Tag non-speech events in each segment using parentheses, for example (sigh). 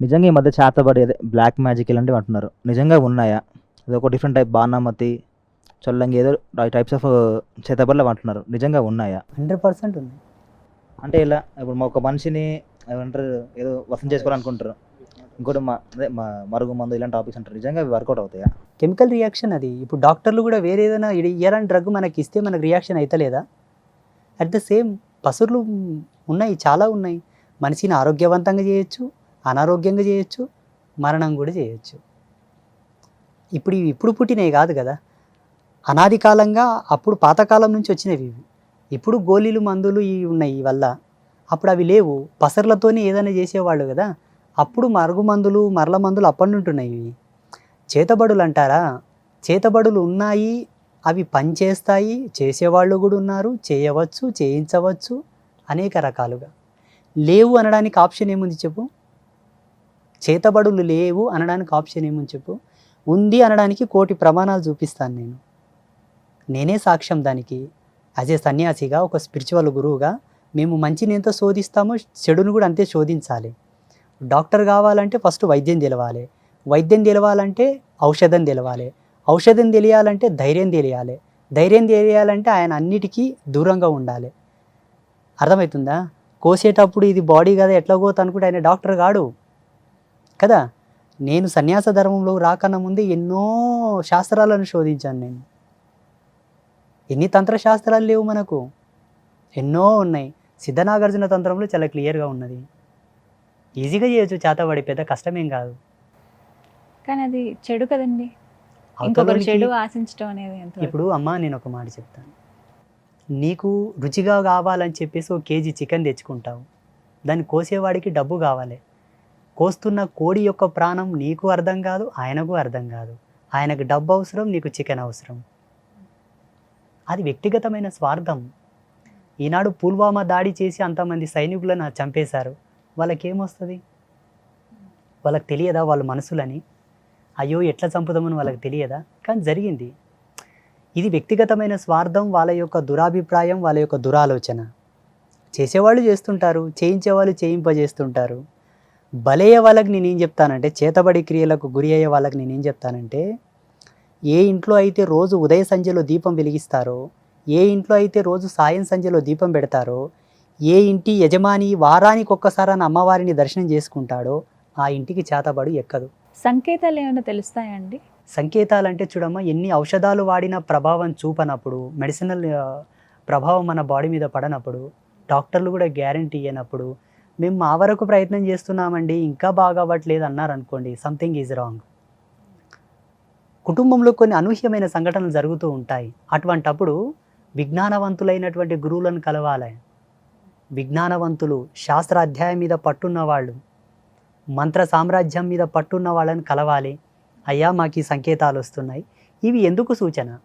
నిజంగా ఈ మధ్య చేతబడి అదే బ్లాక్ మ్యాజిక్ ఇలాంటివి అంటున్నారు. నిజంగా ఉన్నాయా? అది ఒక డిఫరెంట్ టైప్ బాణామతి చొల్లంగి ఏదో టైప్స్ ఆఫ్ చేతబడులు అంటున్నారు. నిజంగా ఉన్నాయా? హండ్రెడ్ పర్సెంట్ ఉంది. అంటే ఇలా ఇప్పుడు మా ఒక మనిషిని ఏమంటారు ఏదో వసం చేసుకోవాలనుకుంటారు. ఇంకోటి మా అదే మా మరుగు మందు ఇలాంటి టాపిక్స్ అంటారు. నిజంగా వర్కౌట్ అవుతాయా? కెమికల్ రియాక్షన్ అది. ఇప్పుడు డాక్టర్లు కూడా వేరే ఏదైనా ఇయ్యాలని డ్రగ్ మనకి ఇస్తే మనకు రియాక్షన్ అవుతలేదా అట్ ద సేమ్ పసురులు ఉన్నాయి చాలా ఉన్నాయి. మనిషిని ఆరోగ్యవంతంగా చేయొచ్చు అనారోగ్యంగా చేయొచ్చు మరణం కూడా చేయొచ్చు. ఇప్పుడు ఇవి ఇప్పుడు పుట్టినవి కాదు కదా. అనాది కాలంగా అప్పుడు పాతకాలం నుంచి వచ్చినవి ఇవి. ఇప్పుడు గోళీలు మందులు ఇవి ఉన్నాయి వల్ల. అప్పుడు అవి లేవు. పసర్లతోనే ఏదైనా చేసేవాళ్ళు కదా. అప్పుడు మరుగు మందులు మరల మందులు అప్పటి ఉన్నాయి ఇవి. చేతబడులు అంటారా? చేతబడులు ఉన్నాయి అవి పనిచేస్తాయి చేసేవాళ్ళు కూడా ఉన్నారు చేయవచ్చు చేయించవచ్చు అనేక రకాలుగా. లేవు అనడానికి ఆప్షన్ ఏముంది చెప్పు? చేతబడులు లేవు అనడానికి ఆప్షన్ ఏముంది చెప్పు? ఉంది అనడానికి కోటి ప్రమాణాలు చూపిస్తాను నేను. నేనే సాక్ష్యం దానికి. యాజ్ ఏ సన్యాసిగా ఒక స్పిరిచువల్ గురువుగా మేము మంచిని ఎంత శోధిస్తామో చెడును కూడా అంతే శోధించాలి. డాక్టర్ కావాలంటే ఫస్ట్ వైద్యం తెలవాలి. వైద్యం తెలవాలంటే ఔషధం తెలవాలి. ఔషధం తెలియాలంటే ధైర్యం తెలియాలి. ధైర్యం తెలియాలంటే ఆయన అన్నిటికీ దూరంగా ఉండాలి. అర్థమవుతుందా? కోసేటప్పుడు ఇది బాడీ కదా ఎట్లా పోతా అనుకుంటే ఆయన డాక్టర్ కాడు. కదా? నేను సన్యాస ధర్మంలో రాకన్నా ముందే ఎన్నో శాస్త్రాలను శోధించాను నేను. ఎన్ని తంత్రశాస్త్రాలు లేవు మనకు. ఎన్నో ఉన్నాయి. సిద్ధనాగార్జున తంత్రంలో చాలా క్లియర్గా ఉన్నది. ఈజీగా చేయొచ్చు చేతబడి పెద్ద కష్టమేం కాదు. కానీ అది చెడు కదండి. ఇంకొకరు చెడు ఆశించడం అనేది ఇప్పుడు అమ్మ నేను ఒక మాట చెప్తాను. నీకు రుచిగా కావాలని చెప్పేసి ఒక కేజీ చికెన్ తెచ్చుకుంటావు. దాన్ని కోసేవాడికి డబ్బు కావాలి. కోస్తున్న కోడి యొక్క ప్రాణం నీకు అర్థం కాదు ఆయనకు అర్థం కాదు. ఆయనకు డబ్బు అవసరం నీకు చికెన్ అవసరం. అది వ్యక్తిగతమైన స్వార్థం. ఈనాడు పుల్వామా దాడి చేసి అంతమంది సైనికులను చంపేశారు. వాళ్ళకేమొస్తుంది? వాళ్ళకి తెలియదా వాళ్ళ మనసులని? అయ్యో ఎట్లా చంపుదామని వాళ్ళకి తెలియదా? కానీ జరిగింది. ఇది వ్యక్తిగతమైన స్వార్థం వాళ్ళ యొక్క దురాభిప్రాయం వాళ్ళ యొక్క దురాలోచన. చేసేవాళ్ళు చేస్తుంటారు చేయించేవాళ్ళు చేయింపజేస్తుంటారు. బలయ్యే వాళ్ళకి నేనేం చెప్తానంటే చేతబడి క్రియలకు గురి అయ్యే వాళ్ళకి నేనేం చెప్తానంటే ఏ ఇంట్లో అయితే రోజు ఉదయ సంధ్యలో దీపం వెలిగిస్తారో ఏ ఇంట్లో అయితే రోజు సాయం సంధ్యలో దీపం పెడతారో ఏ ఇంటి యజమాని వారానికి ఒక్కసారి అమ్మవారిని దర్శనం చేసుకుంటాడో ఆ ఇంటికి చేతబడు ఎక్కదు. సంకేతాలు ఏమైనా తెలుస్తాయండి సంకేతాలు అంటే చూడమ్మా ఎన్ని ఔషధాలు వాడినా ప్రభావం చూపనప్పుడు మెడిసినల్ ప్రభావం మన బాడీ మీద పడనప్పుడు డాక్టర్లు కూడా గ్యారంటీ ఇవ్వనప్పుడు మేము మా వరకు ప్రయత్నం చేస్తున్నామండి ఇంకా బాగా అవ్వట్లేదు అన్నారు అనుకోండి సంథింగ్ ఈజ్ రాంగ్ కుటుంబంలో కొన్ని అనూహ్యమైన సంఘటనలు జరుగుతూ ఉంటాయి. అటువంటప్పుడు విజ్ఞానవంతులైనటువంటి గురువులను కలవాలి. విజ్ఞానవంతులు శాస్త్ర అధ్యాయం మీద పట్టున్న వాళ్ళు మంత్ర సామ్రాజ్యం మీద పట్టున్న వాళ్ళని కలవాలి. అయ్యా మాకు ఈ సంకేతాలు వస్తున్నాయి. ఇవి ఎందుకు సూచన?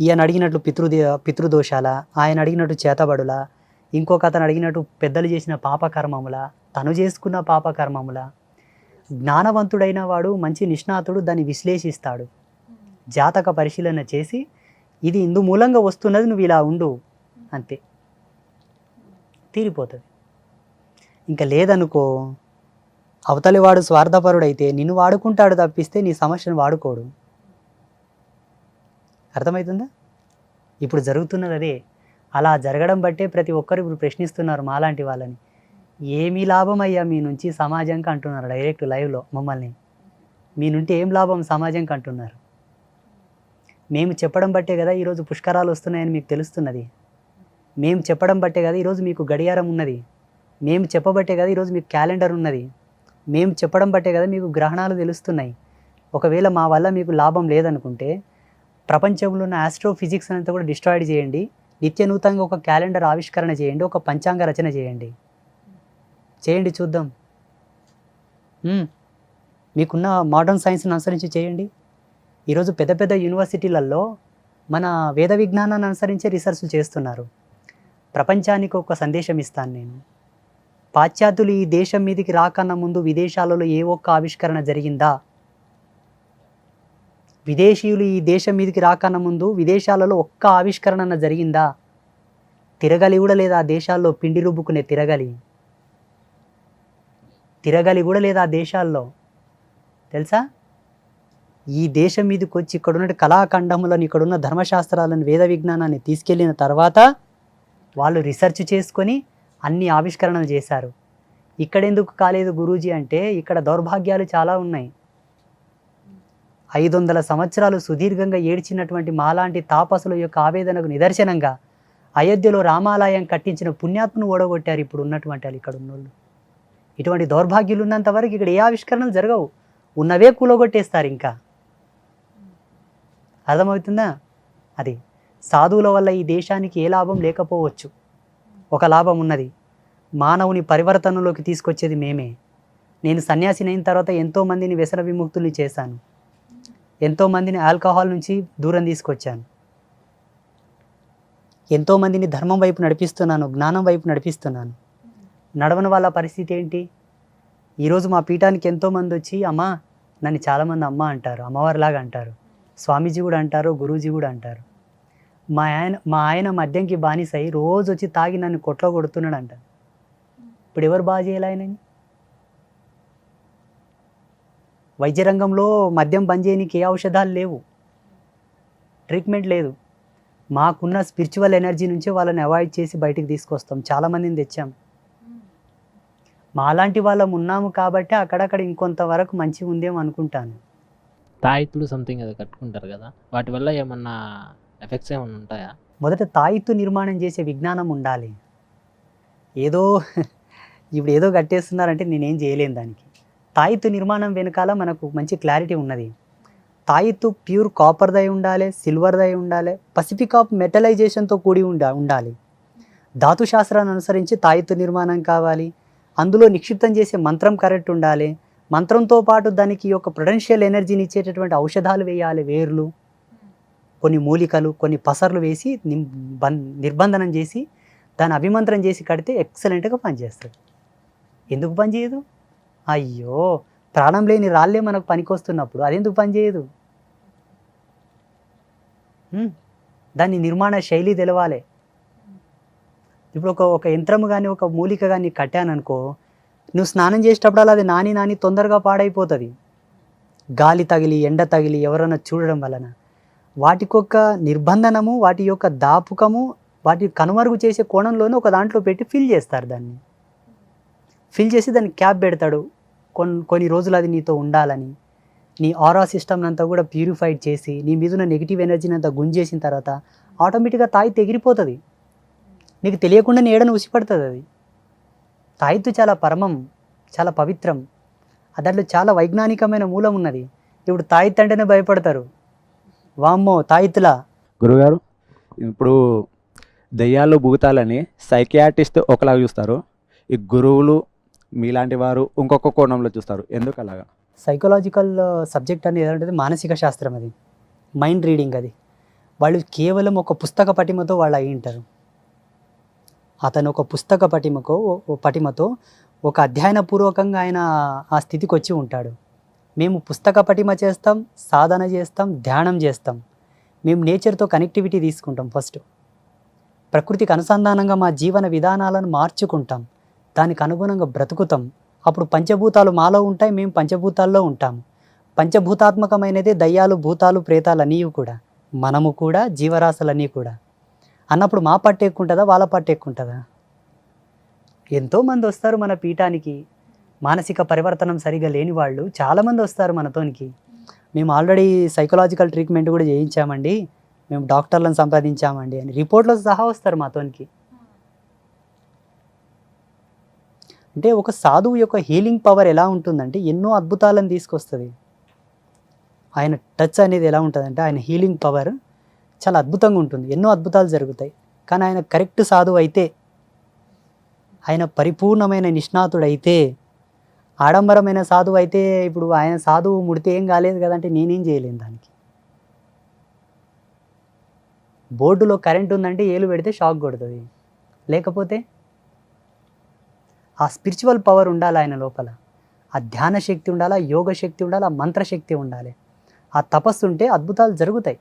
ఈయన అడిగినట్లు పితృదే పితృదోషాల? ఆయన అడిగినట్టు చేతబడుల? ఇంకొక అతను అడిగినట్టు పెద్దలు చేసిన పాపకర్మముల తను చేసుకున్న పాపకర్మముల జ్ఞానవంతుడైన వాడు మంచి నిష్ణాతుడు దాన్ని విశ్లేషిస్తాడు. జాతక పరిశీలన చేసి ఇది ఇందు మూలంగా వస్తున్నది నువ్వు ఇలా ఉండు అంతే. తీరిపోతుంది. ఇంకా లేదనుకో అవతలి వాడు స్వార్థపరుడైతే నిన్ను వాడుకుంటాడు తప్పిస్తే నీ సమస్యను వాడుకోడు. అర్థమవుతుందా ఇప్పుడు జరుగుతున్నది అదే. అలా జరగడం బట్టే ప్రతి ఒక్కరు ఇప్పుడు ప్రశ్నిస్తున్నారు మాలాంటి వాళ్ళని. ఏమీ లాభం అయ్యా మీ నుంచి సమాజంకి అంటున్నారు డైరెక్ట్ లైవ్లో మమ్మల్ని. మీ నుండి ఏం లాభం సమాజంకి అంటున్నారు మేము చెప్పడం బట్టే కదా ఈరోజు పుష్కరాలు వస్తున్నాయని మీకు తెలుస్తున్నది. మేము చెప్పడం బట్టే కదా ఈరోజు మీకు గడియారం ఉన్నది. మేము చెప్పబట్టే కదా ఈరోజు మీకు క్యాలెండర్ ఉన్నది. మేము చెప్పడం బట్టే కదా మీకు గ్రహణాలు తెలుస్తున్నాయి. ఒకవేళ మా వల్ల మీకు లాభం లేదనుకుంటే ప్రపంచంలో ఉన్న ఆస్ట్రోఫిజిక్స్ అంతా కూడా డిస్ట్రాయిడ్ చేయండి. నిత్య నూతనంగా ఒక క్యాలెండర్ ఆవిష్కరణ చేయండి ఒక పంచాంగ రచన చేయండి. చేయండి చూద్దాం. మీకున్న మోడర్న్ సైన్స్ని అనుసరించి చేయండి. ఈరోజు పెద్ద పెద్ద యూనివర్సిటీలలో మన వేద విజ్ఞానాన్ని అనుసరించే రీసెర్చ్లు చేస్తున్నారు. ప్రపంచానికి ఒక సందేశం ఇస్తాను నేను. పాశ్చాత్యులు ఈ దేశం మీదకి రాకన్నా ముందు విదేశాలలో ఏ ఒక్క ఆవిష్కరణ జరిగిందా? విదేశీయులు ఈ దేశం మీదకి రాకన్నా ముందు విదేశాలలో ఒక్క ఆవిష్కరణ జరిగిందా? తిరగలి కూడా లేదా ఆ దేశాల్లో పిండి రుబ్బుకునే తిరగలి? తిరగలి కూడా లేదా ఆ దేశాల్లో? తెలుసా? ఈ దేశం మీదకి వచ్చి ఇక్కడున్న కళాఖండములను ఇక్కడున్న ధర్మశాస్త్రాలను వేద విజ్ఞానాన్ని తీసుకెళ్ళిన తర్వాత వాళ్ళు రీసెర్చ్ చేసుకొని అన్ని ఆవిష్కరణలు చేశారు. ఇక్కడ ఎందుకు కాలేదు గురూజీ అంటే ఇక్కడ దౌర్భాగ్యాలు చాలా ఉన్నాయి. ఐదు వందల సంవత్సరాలు సుదీర్ఘంగా ఏడ్చినటువంటి మాలాంటి తాపసుల యొక్క ఆవేదనకు నిదర్శనంగా అయోధ్యలో రామాలయం కట్టించిన పుణ్యాత్మను ఓడగొట్టారు ఇప్పుడు ఉన్నటువంటి వాళ్ళు ఇక్కడ ఉన్నోళ్ళు. ఇటువంటి దౌర్భాగ్యులు ఉన్నంత వరకు ఇక్కడ ఏ ఆవిష్కరణలు జరగవు. ఉన్నవే కూలగొట్టేస్తారు ఇంకా. అర్థమవుతుందా? అది సాధువుల వల్ల ఈ దేశానికి ఏ లాభం లేకపోవచ్చు. ఒక లాభం ఉన్నది. మానవుని పరివర్తనలోకి తీసుకొచ్చేది మేమే. నేను సన్యాసిని అయిన తర్వాత ఎంతోమందిని వ్యసన విముక్తుల్ని చేశాను. ఎంతోమందిని ఆల్కహాల్ నుంచి దూరం తీసుకొచ్చాను. ఎంతోమందిని ధర్మం వైపు నడిపిస్తున్నాను జ్ఞానం వైపు నడిపిస్తున్నాను. నడవని వాళ్ళ పరిస్థితి ఏంటి? ఈరోజు మా పీఠానికి ఎంతోమంది వచ్చి అమ్మ నన్ను చాలామంది అమ్మ అంటారు అమ్మవారిలాగా అంటారు స్వామీజీ కూడా అంటారు గురూజీ కూడా అంటారు. మా ఆయన మా ఆయన మద్యంకి బానిసై రోజు వచ్చి తాగి నన్ను కొట్లో కొడుతున్నాడు అంట ఇప్పుడు ఎవరు బాగా చేయాలి ఆయనని? వైద్య రంగంలో మద్యం బంద్ చేయడానికి ఏ ఔషధాలు లేవు. ట్రీట్మెంట్ లేదు. మాకున్న స్పిరిచువల్ ఎనర్జీ నుంచే వాళ్ళని అవాయిడ్ చేసి బయటికి తీసుకొస్తాం. చాలామందిని తెచ్చాం. మాలాంటి వాళ్ళం ఉన్నాము కాబట్టి అక్కడక్కడ ఇంకొంతవరకు మంచిగా ఉందేమో అనుకుంటాను. తాయితులు సంథింగ్ అది కట్టుకుంటారు కదా. వాటి వల్ల ఏమన్నా ఎఫెక్ట్స్ ఏమన్నా ఉంటాయా? మొదట తాయిత్తు నిర్మాణం చేసే విజ్ఞానం ఉండాలి. ఏదో (laughs) ఇప్పుడు ఏదో కట్టేస్తున్నారంటే నేనేం చేయలేను దానికి. తాయిత్తు నిర్మాణం వెనకాల మనకు మంచి క్లారిటీ ఉన్నది. తాయిత్తు ప్యూర్ కాపర్దై ఉండాలి సిల్వర్దై ఉండాలి పసిఫిక్ ఆఫ్ మెటలైజేషన్తో కూడి ఉండా ఉండాలి. ధాతు శాస్త్రాన్ని అనుసరించి తాయిత్తు నిర్మాణం కావాలి. అందులో నిక్షిప్తం చేసే మంత్రం కరెక్ట్ ఉండాలి. మంత్రంతో పాటు దానికి ఒక ప్రొడెన్షియల్ ఎనర్జీని ఇచ్చేటటువంటి ఔషధాలు వేయాలి వేర్లు. కొన్ని మూలికలు కొన్ని పసర్లు వేసి నిం- నిర్బంధనం చేసి దాన్ని అభిమంత్రం చేసి కడితే ఎక్సలెంట్గా పనిచేస్తుంది. ఎందుకు పనిచేయదు? అయ్యో ప్రాణం లేని రాళ్ళే మనకు పనికొస్తున్నప్పుడు అదెందుకు పనిచేయదు హ్మ్. దాని నిర్మాణ శైలి తెలవాలి. ఇప్పుడు ఒక ఒక యంత్రము కానీ ఒక మూలిక కానీ కట్టాననుకో నువ్వు స్నానం చేసేటప్పుడు అది నాని నాని తొందరగా పాడైపోతుంది. గాలి తగిలి ఎండ తగిలి ఎవరైనా చూడడం వలన. వాటికొక నిర్బంధనము వాటి యొక్క దాపుకము వాటి కనుమరుగు చేసే కోణంలోనే ఒక దాంట్లో పెట్టి ఫిల్ చేస్తారు దాన్ని. ఫిల్ చేసి దాన్ని క్యాప్ పెడతాడు. కొన్ని కొన్ని రోజులు అది నీతో ఉండాలని నీ ఆరా సిస్టమ్ అంతా కూడా ప్యూరిఫైడ్ చేసి నీ మీద ఉన్న నెగిటివ్ ఎనర్జీని అంతా గుంజేసిన తర్వాత ఆటోమేటిక్గా తాయి తెగిరిపోతుంది. నీకు తెలియకుండా నీడను ఉసిపడుతుంది అది. తాయిత్తు చాలా పరమం చాలా పవిత్రం. దాంట్లో చాలా వైజ్ఞానికమైన మూలం ఉన్నది. ఇప్పుడు తాయిత్ అంటేనే భయపడతారు. వామ్మో తాయిత్తులా? గురుగారు ఇప్పుడు దెయ్యాలు భూతాలని సైకియాటిస్ట్ ఒకలాగా చూస్తారు. ఈ గురువులు మీలాంటి వారు ఇంకొక కోణంలో చూస్తారు. ఎందుకు అలాగా? సైకలాజికల్ సబ్జెక్ట్ uh, అనేది ఏదంటే మానసిక శాస్త్రం అది. మైండ్ రీడింగ్ అది. వాళ్ళు కేవలం ఒక పుస్తక పటిమతో వాళ్ళు అయి ఉంటారు. అతను ఒక పుస్తక పటిమకో పటిమతో ఒక అధ్యయనపూర్వకంగా ఆయన ఆ స్థితికి వచ్చి ఉంటాడు. మేము పుస్తక పటిమ చేస్తాం సాధన చేస్తాం ధ్యానం చేస్తాం. మేము నేచర్తో కనెక్టివిటీ తీసుకుంటాం ఫస్ట్ ప్రకృతికి అనుసంధానంగా మా జీవన విధానాలను మార్చుకుంటాం. దానికి అనుగుణంగా బ్రతుకుతాం. అప్పుడు పంచభూతాలు మాలో ఉంటాయి మేము పంచభూతాల్లో ఉంటాము. పంచభూతాత్మకమైనదే దయ్యాలు భూతాలు ప్రేతాలన్నీ కూడా. మనము కూడా జీవరాశులన్నీ కూడా. అన్నప్పుడు మా పట్టు ఎక్కుంటుందా వాళ్ళ పట్టు ఎక్కువ ఉంటుందా ఎంతోమంది వస్తారు మన పీఠానికి. మానసిక పరివర్తనం సరిగా లేని వాళ్ళు చాలామంది వస్తారు మనతోనికి. మేము ఆల్రెడీ సైకలాజికల్ ట్రీట్మెంట్ కూడా చేయించామండి. మేము డాక్టర్లను సంపాదించామండి అని. రిపోర్ట్లో సహా వస్తారు మాతోనికి. అంటే ఒక సాధువు యొక్క హీలింగ్ పవర్ ఎలా ఉంటుందంటే ఎన్నో అద్భుతాలను తీసుకొస్తుంది. ఆయన టచ్ అనేది ఎలా ఉంటుందంటే ఆయన హీలింగ్ పవర్ చాలా అద్భుతంగా ఉంటుంది. ఎన్నో అద్భుతాలు జరుగుతాయి. కానీ ఆయన కరెక్ట్ సాధువు అయితే ఆయన పరిపూర్ణమైన నిష్ణాతుడైతే ఆడంబరమైన సాధువు అయితే ఇప్పుడు ఆయన సాధువు ముడితే ఏం కాలేదు కదంటే నేనేం చేయలేను దానికి. బోర్డులో కరెంట్ ఉందంటే ఏలు పెడితే షాక్ కొడుతుంది. లేకపోతే ఆ స్పిరిచువల్ పవర్ ఉండాలి ఆయన లోపల. ఆ ధ్యాన శక్తి ఉండాలి ఆ యోగ శక్తి ఉండాలి ఆ మంత్రశక్తి ఉండాలి. ఆ తపస్సు ఉంటే అద్భుతాలు జరుగుతాయి.